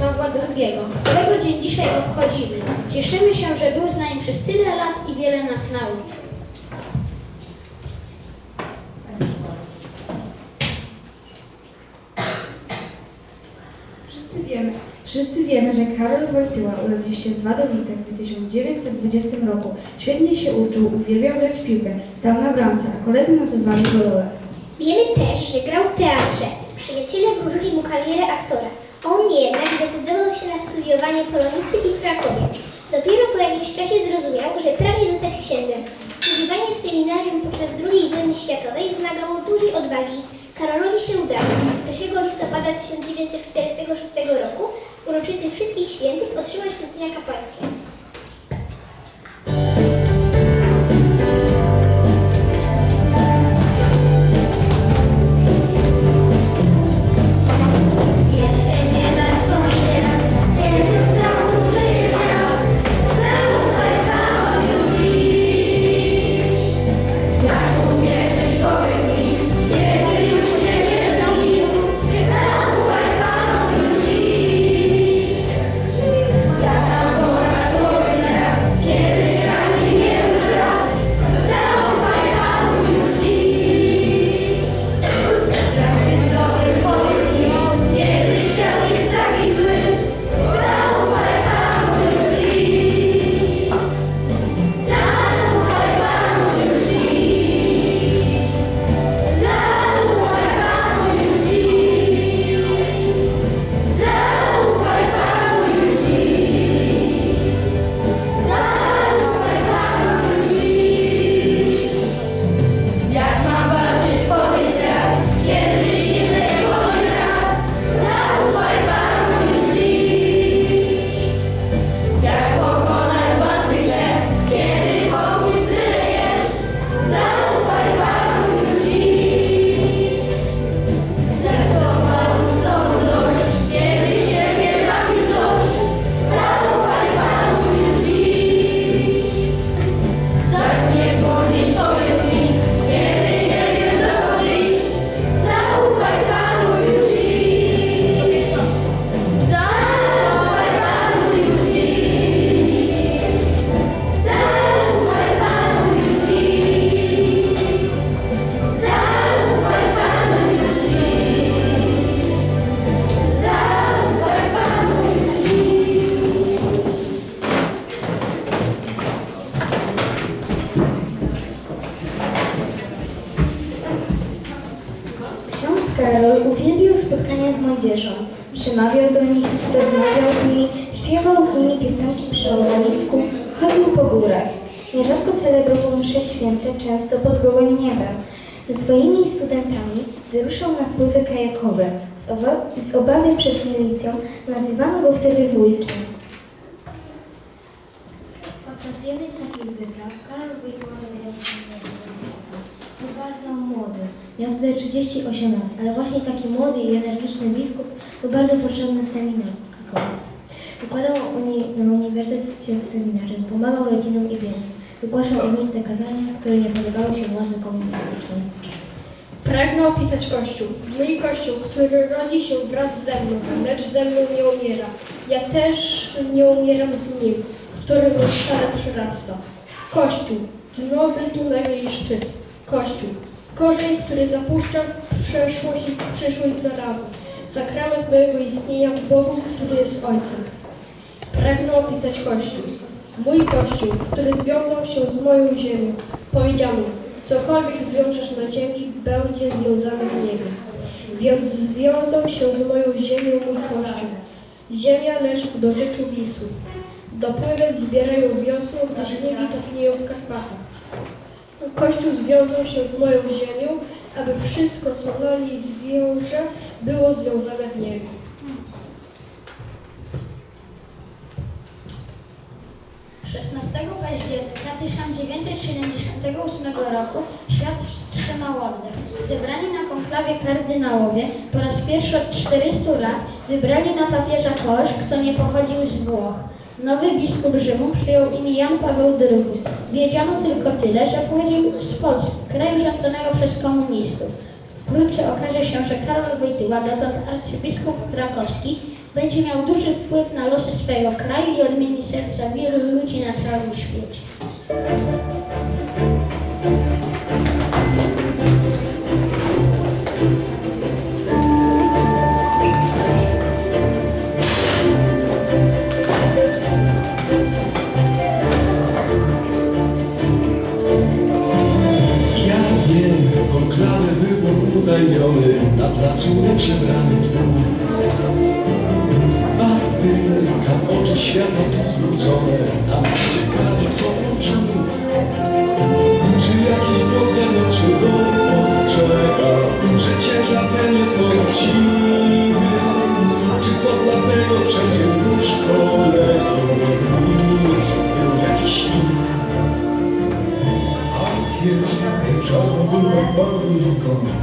Pawła II, którego dzień dzisiaj obchodzimy. Cieszymy się, że był z nami przez tyle lat i wiele nas nauczył. Wszyscy wiemy, wszyscy wiemy, że Karol Wojtyła urodził się w Wadowicach w 1920 roku. Świetnie się uczył, uwielbiał grać w piłkę, stał na bramce, a koledzy nazywali go Lola. Wiemy też, że grał w teatrze. Przyjaciele wróżyli mu karierę aktora. On jednak zdecydował się na studiowanie polonistyki w Krakowie. Dopiero po jakimś czasie zrozumiał, że pragnie zostać księdzem. Studiowanie w seminarium podczas II wojny światowej wymagało dużej odwagi. Karolowi się udało. 1 listopada 1946 roku w uroczycy Wszystkich Świętych otrzymał święcenia kapłańskie. Karol uwielbiał spotkania z młodzieżą. Przemawiał do nich, rozmawiał z nimi, śpiewał z nimi piosenki przy ognisku, chodził po górach. Nierzadko celebrował msze święte, często pod gołym niebem. Ze swoimi studentami wyruszał na spływy kajakowe. Z, owa- z obawy przed milicją nazywano go wtedy wujkiem. Podczas jednej z takich wypraw Karol Wojtyła dowiedział się, że był bardzo młody. Miał wtedy 38 lat, ale właśnie taki młody i energiczny biskup był bardzo potrzebny w seminarium. Wykładał uni na uniwersytecie w seminarium, pomagał rodzinom i biednym, wygłaszał ogniste kazania, które nie podobały się władzy komunistycznej. Pragnę opisać Kościół. Mój Kościół, który rodzi się wraz ze mną, lecz ze mną nie umiera. Ja też nie umieram z nim, który mnie stale przyrasta. Kościół, dno bytu mego i szczyt. Kościół, korzeń, który zapuszcza w przeszłość i w przyszłość zarazem. Sakrament mojego istnienia w Bogu, który jest Ojcem. Pragnę opisać Kościół. Mój Kościół, który związał się z moją ziemią. Powiedziano, cokolwiek zwiążesz na ziemi, będzie związane w niebie. Więc związał się z moją ziemią mój Kościół. Ziemia leży w dorzeczu Wisły. Dopływy wzbierają wiosną, gdy śniegi topnieją w Karpatach. Kościół związał się z moją ziemią, aby wszystko, co na niej zwiąże, było związane w niebie. Szesnastego października 1978 roku świat wstrzymał oddech. Zebrani na konklawie kardynałowie po raz pierwszy od 400 lat wybrali na papieża kogoś, kto nie pochodził z Włoch. Nowy biskup Rzymu przyjął imię Jan Paweł II. Wiedziano tylko tyle, że pochodził z Polski, kraju rządzonego przez komunistów. Wkrótce okaże się, że Karol Wojtyła, dotąd arcybiskup krakowski, będzie miał duży wpływ na losy swojego kraju i odmieni serca wielu ludzi na całym świecie.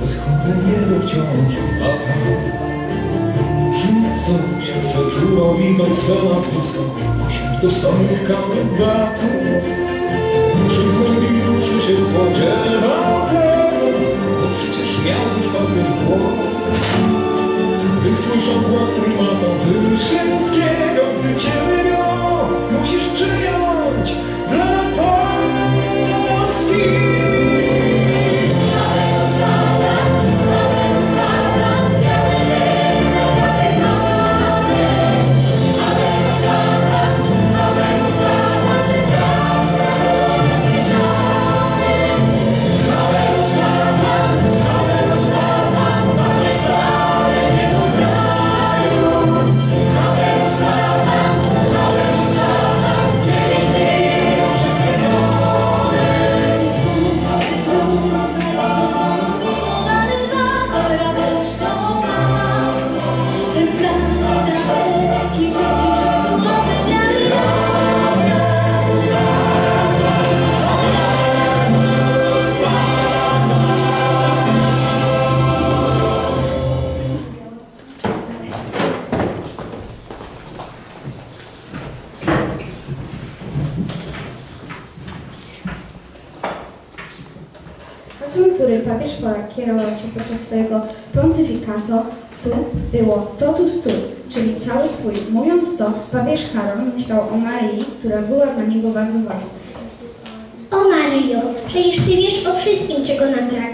Bezchmurne niebo wciąż z lata. Czy coś przeczuwał widząc swe nazwisko pośród dostojnych kandydatów? Czy w głębi duszy się spodziewał tego, bo przecież miał być papież włoski. Gdy słyszał głos prymasa Wyszyńskiego, gdy cię Się podczas swojego pontyfikatu, tu było totus tus, czyli cały Twój. Mówiąc to, papież Karol myślał o Marii, która była dla niego bardzo ważna. O Mario, przecież Ty wiesz o wszystkim, czego nam brak.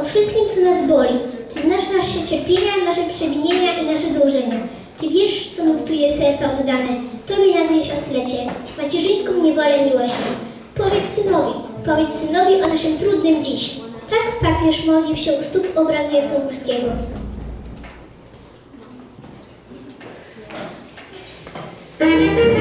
O wszystkim, co nas boli. Ty znasz nasze cierpienia, nasze przewinienia i nasze dążenia. Ty wiesz, co nurtuje serca oddane. Tobie na tysiąclecie, macierzyńską niewolę miłości. Powiedz synowi, powiedz synowi o naszym trudnym dziś. Tak papież modlił się u stóp obrazu Jasnogórskiego. Pomóż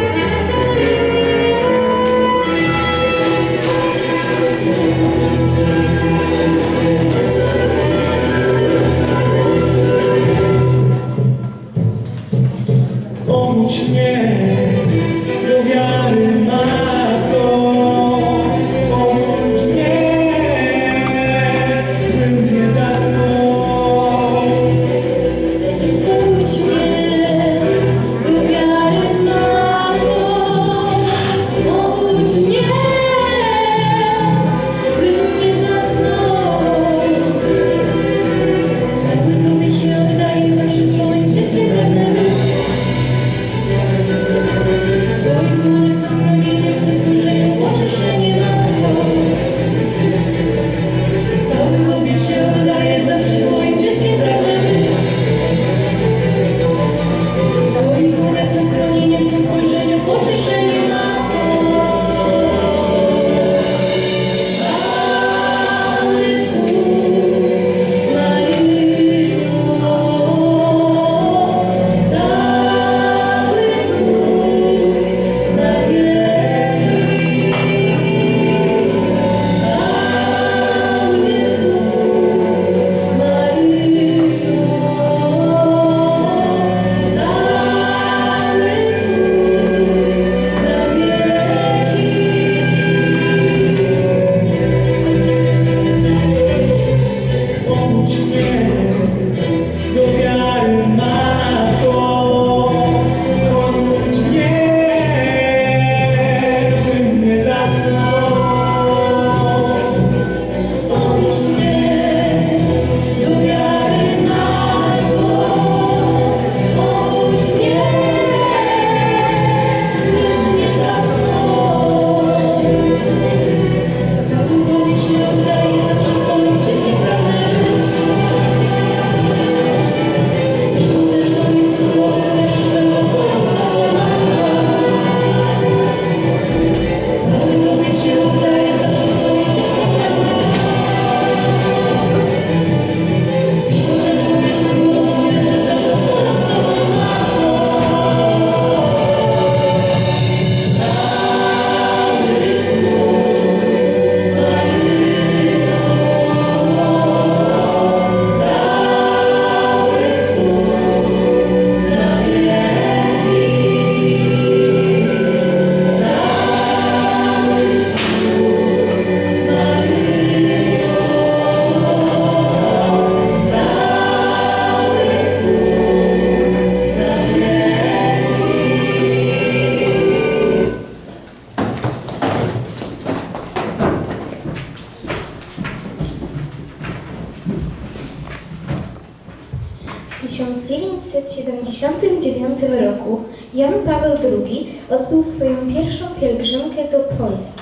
do Polski.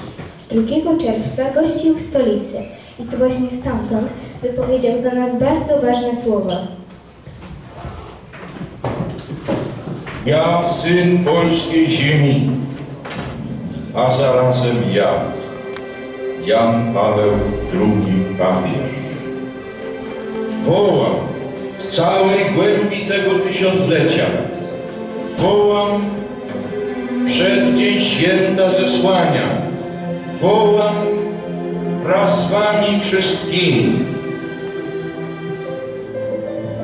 2 czerwca gościł w stolicy i to właśnie stamtąd wypowiedział do nas bardzo ważne słowa. Ja, syn polskiej ziemi, a zarazem ja, Jan Paweł II papież. Wołam z całej głębi tego tysiąclecia, wołam przed Dzień Święta Zesłania, wołam wraz z wami wszystkimi.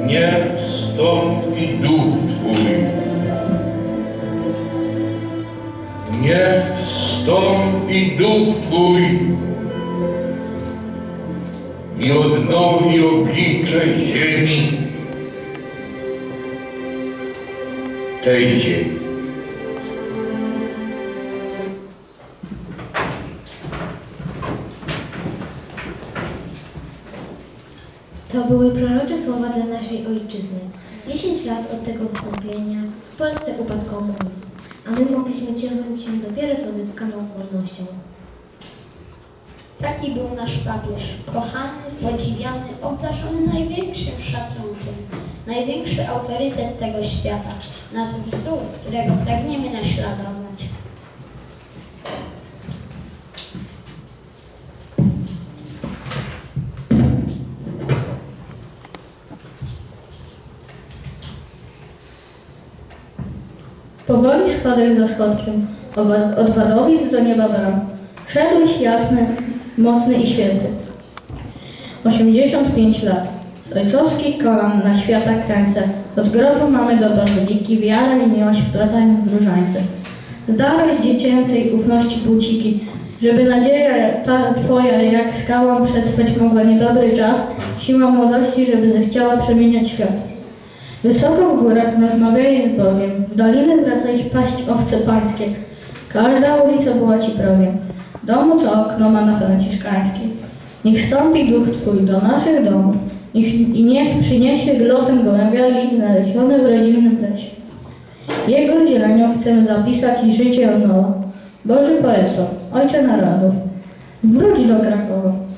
Niech wstąpi duch Twój. Niech wstąpi duch Twój i odnowi oblicze ziemi tej ziemi. 10 lat od tego wystąpienia w Polsce upadł komunizm, a my mogliśmy cieszyć się dopiero co zyskaną wolnością. Taki był nasz papież, kochany, podziwiany, obdarzony największym szacunkiem, największy autorytet tego świata, nasz wzór, którego pragniemy naśladować. Powoli schodek za schodkiem, od Wadowic do nieba bram. Szedłeś jasny, mocny i święty. 85 lat. Z ojcowskich kolan na świata kręcę. Od grobu mamy do bazyliki, wiara i miłość wplatają w różańce. Zdarłeś dziecięcej ufności płciki, żeby nadzieja ta twoja jak skałą przetrwać mogła niedobry czas, siła młodości, żeby zechciała przemieniać świat. Wysoko w górach rozmawiali z Bogiem, w doliny wracali paść owce pańskie. Każda ulica była ci progiem, domu co okno ma na franciszkańskiej. Niech stąpi duch Twój do naszych domów niech, i niech przyniesie glotem gołębia list znaleziony w rodzinnym lesie. Jego zielenią chcemy zapisać i życie od nowa. Boży poeto, Ojcze narodów, wróć do Krakowa.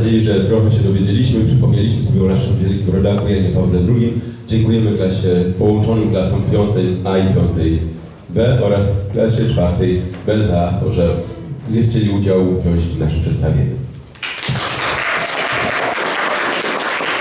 Mam nadzieję, że trochę się dowiedzieliśmy, przypomnieliśmy sobie o naszym wielkim rodaku Janie Pawle II. Dziękujemy klasie połączonym klasom 5A i 5B oraz klasie 4B za to, że wzięli udział wziąć w naszym przedstawieniu.